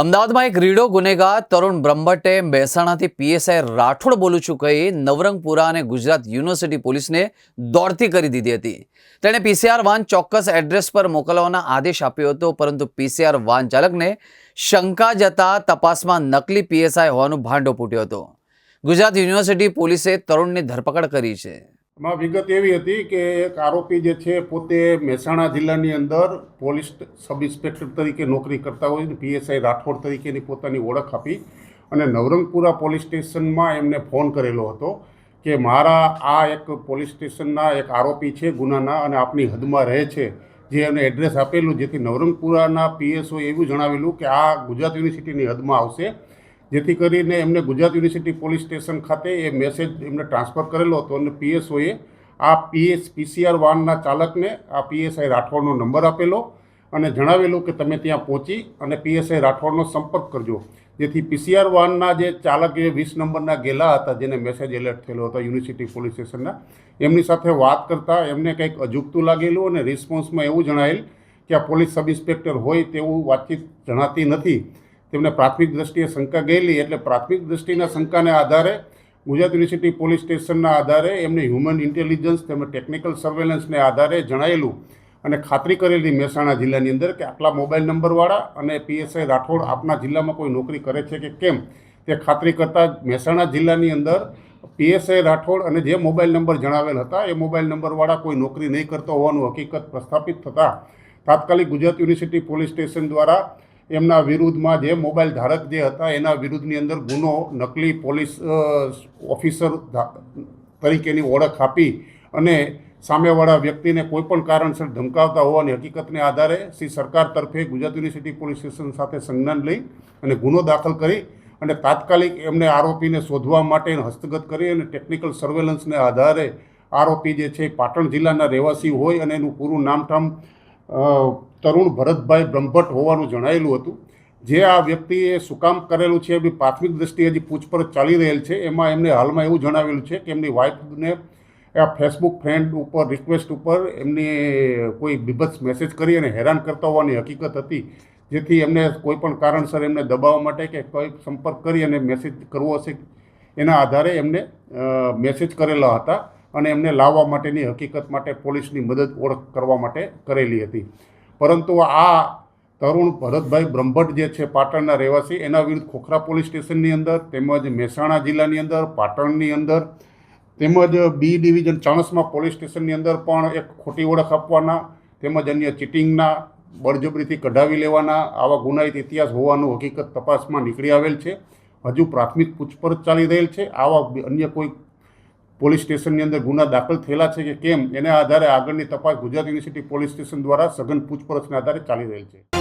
અમદાવાદમાં એક રીડો ગુનેગાર તરુણ બ્રહ્મભટ્ટે મહેસાણાથી પીએસઆઈ રાઠોડ બોલું છું કહી નવરંગપુરા અને ગુજરાત યુનિવર્સિટી પોલીસને દોડતી કરી દીધી હતી. તેણે પીસીઆર વાન ચોક્કસ એડ્રેસ પર મોકલવાનો આદેશ આપ્યો હતો, પરંતુ પીસીઆર વાન ચાલકને શંકા જતા તપાસમાં નકલી પીએસઆઈ હોવાનું ભાંડો ફૂટ્યો હતો. ગુજરાત યુનિવર્સિટી પોલીસે તરુણની ધરપકડ કરી છે. એમાં વિગત એવી હતી કે એક આરોપી જે છે પોતે મહેસાણા જિલ્લાની અંદર પોલીસ સબ ઇન્સ્પેક્ટર તરીકે નોકરી કરતા હોય પીએસઆઈ રાઠોડ તરીકેની પોતાની ઓળખ આપી અને નવરંગપુરા પોલીસ સ્ટેશનમાં એમને ફોન કરેલો હતો કે મારા આ એક પોલીસ સ્ટેશનના એક આરોપી છે ગુનાના અને આપની હદમાં રહે છે, જે એને એડ્રેસ આપેલું, જેથી નવરંગપુરાના પીએસઓ એવું જણાવેલું કે આ ગુજરાત યુનિવર્સિટીની હદમાં આવશે જેથી કરીને એમને ગુજરાત યુનિવર્સિટી પોલીસ સ્ટેશન ખાતે એ મેસેજ એમને ટ્રાન્સફર કરેલો હતો અને પીએસઓએ આ પીએસ પીસીઆર વાનના ચાલકને આ પીએસઆઈ રાઠોડનો નંબર આપેલો અને જણાવેલું કે તમે ત્યાં પહોંચી અને પીએસઆઈ રાઠોડનો સંપર્ક કરજો. જેથી પીસીઆર વાનના જે ચાલક જે વીસ નંબરના ગેલા હતા, જેને મેસેજ એલર્ટ થયેલો હતો યુનિવર્સિટી પોલીસ સ્ટેશનના, એમની સાથે વાત કરતાં એમને કંઈક અજુગતું લાગેલું અને રિસ્પોન્સમાં એવું જણાયેલ કે આ પોલીસ સબ ઇન્સ્પેક્ટર હોય તેવું વાતચીત જણાતી નથી. તેમને પ્રાથમિક દ્રષ્ટિએ શંકા ગયેલી એટલે પ્રાથમિક દ્રષ્ટિના શંકાને આધારે ગુજરાત યુનિવર્સિટી પોલીસ સ્ટેશનના આધારે એમને હ્યુમન ઇન્ટેલિજન્સ તેમજ ટેકનિકલ સર્વેલન્સને આધારે જણાયેલું અને ખાતરી કરેલી મહેસાણા જિલ્લાની અંદર કે આટલા મોબાઈલ નંબરવાળા અને પીએસઆઈ રાઠોડ આપના જિલ્લામાં કોઈ નોકરી કરે છે કે કેમ તે ખાતરી કરતાં મહેસાણા જિલ્લાની અંદર પીએસઆઈ રાઠોડ અને જે મોબાઈલ નંબર જણાવેલ હતા એ મોબાઈલ નંબરવાળા કોઈ નોકરી નહીં કરતો હોવાનું હકીકત પ્રસ્થાપિત થતાં તાત્કાલિક ગુજરાત યુનિવર્સિટી પોલીસ સ્ટેશન દ્વારા એમના વિરુદ્ધમાં જે મોબાઈલ ધારક જે હતા, એના વિરુદ્ધની અંદર ગુનો નકલી પોલીસ ઓફિસર તરીકેની ઓળખ આપી અને સામેવાળા વ્યક્તિને કોઈપણ કારણસર ધમકાવતા હોવાની હકીકતને આધારે શ્રી સરકાર તરફે ગુજરાત યુનિવર્સિટી પોલીસ સ્ટેશન સાથે સંજ્ઞાન લઈ અને ગુનો દાખલ કરી અને તાત્કાલિક એમને આરોપીને શોધવા માટે હસ્તગત કરી અને ટેકનિકલ સર્વેલન્સને આધારે આરોપી જે છે પાટણ જિલ્લાના રહેવાસી હોય અને એનું પૂરું નામઠામ તરુણ ભરતભાઈ બ્રહ્મભટ્ટ હોવાનું જણાયેલું હતું. જે આ વ્યક્તિએ શું કામ કરેલું છે એમની પ્રાથમિક દ્રષ્ટિએ હજી પૂછપરછ ચાલી રહેલ છે. એમાં એમને હાલમાં એવું જણાવેલું છે કે એમની વાઈફને આ ફેસબુક ફ્રેન્ડ ઉપર, રિક્વેસ્ટ ઉપર એમની કોઈ બીભત્સ મેસેજ કરી અને હેરાન કરતા હોવાની હકીકત હતી. જેથી એમને કોઈ પણ કારણસર એમને દબાવવા માટે કે કોઈ સંપર્ક કરી અને મેસેજ કરવો હશે એના આધારે એમને મેસેજ કરેલા હતા અને એમને લાવવા માટેની હકીકત માટે પોલીસની મદદ ઓળખ કરવા માટે કરેલી હતી. પરંતુ આ તરુણ ભરતભાઈ બ્રહ્મભટ્ટ જે છે પાટણના રહેવાસી, એના વિરુદ્ધ ખોખરા પોલીસ સ્ટેશનની અંદર તેમજ મહેસાણા જિલ્લાની અંદર, પાટણની અંદર તેમજ બી ડિવિઝન ચાણસમાં પોલીસ સ્ટેશનની અંદર પણ એક ખોટી ઓળખ આપવાના તેમજ અન્ય ચીટિંગના બળજબરીથી કઢાવી લેવાના આવા ગુનાહિત ઇતિહાસ હોવાનું હકીકત તપાસમાં નીકળી આવેલ છે. હજુ પ્રાથમિક પૂછપરછ ચાલી રહેલ છે. આવા અન્ય કોઈ પોલીસ સ્ટેશનની અંદર ગુના દાખલ થયેલા છે કે કેમ, એના આધારે આગળની તપાસ ગુજરાત યુનિવર્સિટી પોલીસ સ્ટેશન દ્વારા સઘન પૂછપરછના આધારે ચાલી રહેલ છે.